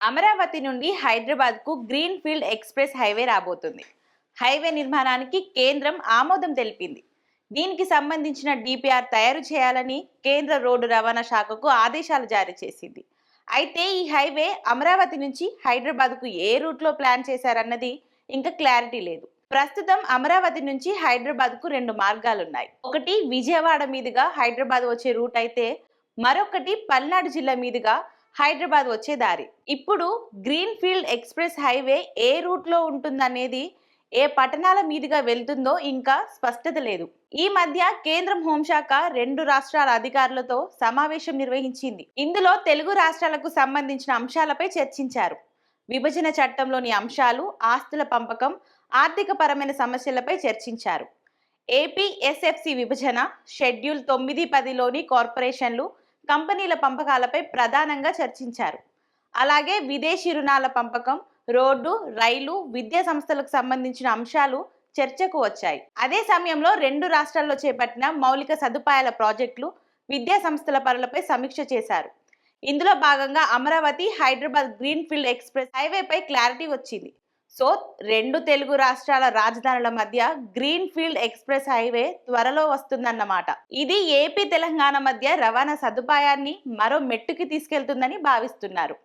అమరావతి నుండి హైదరాబాద్కు green field express highway రాబోతుంది. హైవే నిర్మాణానికి కేంద్రం ఆమోదం తెలిపింది. దీనికి సంబంధించిన డిపిఆర్ తయారు చేయాలని కేంద్ర రోడ్డు రవాణా శాఖకు ఆదేశాలు జారీ చేసింది. అయితే ఈ హైవే అమరావతి నుంచి హైదరాబాద్కు ఏ రూట్లో ప్లాన్ చేశారన్నది ఇంకా క్లారిటీ లేదు. ప్రస్తుతం అమరావతి నుంచి హైదరాబాద్కు రెండు మార్గాలు ఉన్నాయి ఒకటి విజయవాడ మీదుగా హైదరాబాద్ వచ్చే రూట్ అయితే మరొకటి పల్నాడు జిల్లా మీదుగా హైదరాబాద్ వచ్చే దారి. ఇప్పుడు గ్రీన్ ఫీల్డ్ ఎక్స్ప్రెస్ హైవే ఏ రూట్లో ఉంటుందనేది ఏ పట్టణాల మీదుగా వెళ్తుందో ఇంకా స్పష్టత లేదు. ఈ మధ్య కేంద్రం హోంశాఖ రెండు రాష్ట్రాల అధికారులతో సమావేశం నిర్వహించింది. ఇందులో తెలుగు రాష్ట్రాలకు సంబంధించిన అంశాలపై చర్చించారు. విభజన చట్టంలోని అంశాలు ఆస్తుల పంపకం ఆర్థిక పరమైన సమస్యలపై చర్చించారు. ఏపీ ఎస్ఎఫ్సి విభజన షెడ్యూల్ తొమ్మిది పదిలోని కార్పొరేషన్లు కంపెనీల పంపకాలపై ప్రధానంగా చర్చించారు. అలాగే విదేశీ రుణాల పంపకం రోడ్డు రైలు విద్యా సంస్థలకు సంబంధించిన అంశాలు చర్చకు వచ్చాయి. అదే సమయంలో రెండు రాష్ట్రాల్లో చేపట్టిన మౌలిక సదుపాయాల ప్రాజెక్టులు విద్యా సంస్థల పనులపై సమీక్ష చేశారు. ఇందులో భాగంగా Amaravati Hyderabad green field express హైవేపై clarity వచ్చింది. సో రెండు తెలుగు రాష్ట్రాల రాజధానుల మధ్య గ్రీన్ ఫీల్డ్ ఎక్స్ప్రెస్ హైవే త్వరలో వస్తుందన్నమాట. ఇది ఏపీ తెలంగాణ మధ్య రవాణా సదుపాయాన్ని మరో మెట్టుకి తీసుకెళ్తుందని భావిస్తున్నారు.